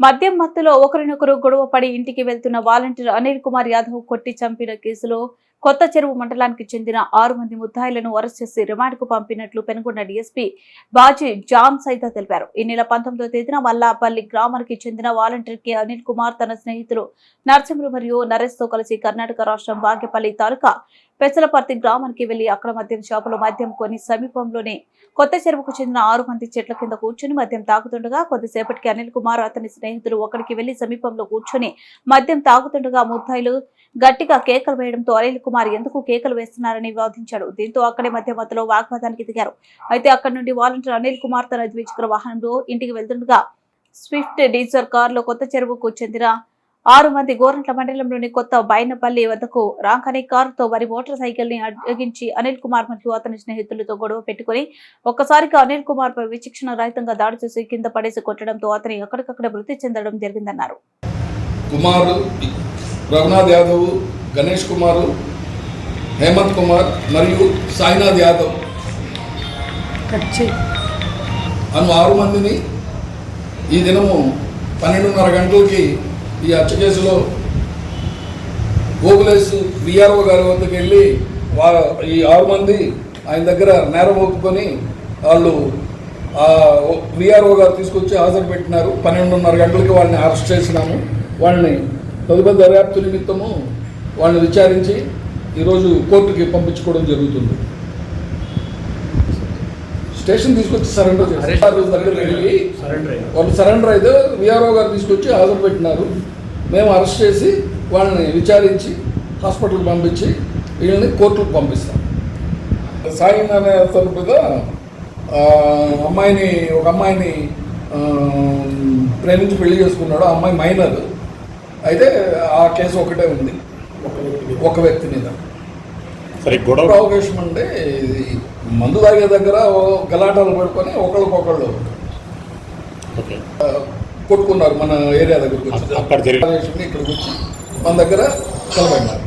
మద్యం మత్తులో ఒకరినొకరు గొడవ పడి ఇంటికి వెళ్తున్న వాలంటీర్ అనిల్ కుమార్ యాదవ్ కొట్టి చంపిన కేసులో కొత్త చెరువు మండలానికి చెందిన ఆరు మంది ముద్దాయిలను అరెస్ట్ చేసి రిమాండ్కు పంపినట్లు పెనుగొండ డీఎస్పీ బాజీ జాన్ సైతా తెలిపారు. ఈ నెల పంతొమ్మిదో తేదీన మల్లాపల్లి గ్రామానికి చెందిన వాలంటీర్ కె. అనిల్ కుమార్ తన స్నేహితులు నరసింహులు మరియు నరేష్తో కలిసి కర్ణాటక రాష్ట్రం బాగేపల్లి తాలూకా పెసలపర్తి గ్రామానికి వెళ్ళి అక్కడ మద్యం షాపులో మద్యం కొని సమీపంలోనే కొత్త చెరువుకు చెందిన ఆరు మంది చెట్ల కింద కూర్చుని మద్యం తాగుతుండగా కొద్దిసేపటికి అనిల్ కుమార్ అతని స్నేహితులు ఒకరికి వెళ్ళి సమీపంలో కూర్చొని మద్యం తాగుతుండగా ముద్దాయిలు గట్టిగా కేకలు వేయడంతో అనిల్ కుమార్ ఎందుకు కేకలు వేస్తున్నారని వాదించాడు. దీంతో అక్కడే మధ్య మధ్యలో వాగ్వాదానికి దిగారు. అయితే అక్కడి నుండి వాలంటీర్ అనిల్ కుమార్ తన ద్విచక్ర వాహనంలో ఇంటికి వెళ్తుండగా స్విఫ్ట్ డీజర్ కారులో కొత్త చెరువుకు చెందిన ఆరు మంది గోరంట్ల మండలంలోని కొత్త బైనపల్లి వద్దకు రాగానే కారుతో వారి మోటార్ సైకిల్ని అడ్డగించి అనిల్ కుమార్ మరియు అతని స్నేహితులతో గొడవ పెట్టుకుని ఒక్కసారిగా అనిల్ కుమార్ పై విచక్షణ రహితంగా దాడి చేసి కింద పడేసి కొట్టడంతో అతని అక్కడికక్కడ మృతి చెందడం జరిగిందన్నారు. కుమార్ రఘునాథ్ యాదవ్ గణేష్ కుమార్ హేమంత్ కుమార్ మరియు సాయినాథ్ యాదవ్. అను ఆరు మందిని ఈ దినము పన్నెండున్నర గంటలకి ఈ హత్య కేసులో గోగులేస్ విఆర్ఓ గారి వద్దకు వెళ్ళి వా ఈ ఆరు మంది ఆయన దగ్గర నేరం ఒప్పుకొని వాళ్ళు విఆర్ఓ గారు తీసుకొచ్చి హాజరు పెట్టినారు. పన్నెండున్నర గంటలకి వాళ్ళని అరెస్ట్ చేసినాము. వాళ్ళని తదుపరి దర్యాప్తు నిమిత్తము వాళ్ళని విచారించి ఈరోజు కోర్టుకి పంపించుకోవడం జరుగుతుంది. స్టేషన్ తీసుకొచ్చి సరెండర్ చేస్తారు. వెళ్ళి వాళ్ళు సరెండర్ అయితే విఆర్ఓ గారు తీసుకొచ్చి హాజరు పెట్టినారు. మేము అరెస్ట్ చేసి వాళ్ళని విచారించి హాస్పిటల్కి పంపించి వీళ్ళని కోర్టుకు పంపిస్తాం. సాయి అనే అతని మీద ఆ, అమ్మాయిని ఒక అమ్మాయిని ఆ, ప్రేమించి పెళ్ళి చేసుకున్నాడు. ఆ అమ్మాయి మైనర్. అయితే ఆ కేసు ఒకటే ఉంది. ఒక వ్యక్తి మీద. సరే గొడవ అవకాశం అంటే ఇది మందు తాగే దగ్గర గలాటాలు పడుకొని ఒకళ్ళకొకళ్ళు కొట్టుకున్నారు మన ఏరియా దగ్గరకు వచ్చి. అక్కడ ఇక్కడికి వచ్చి మన దగ్గర కలబడినారు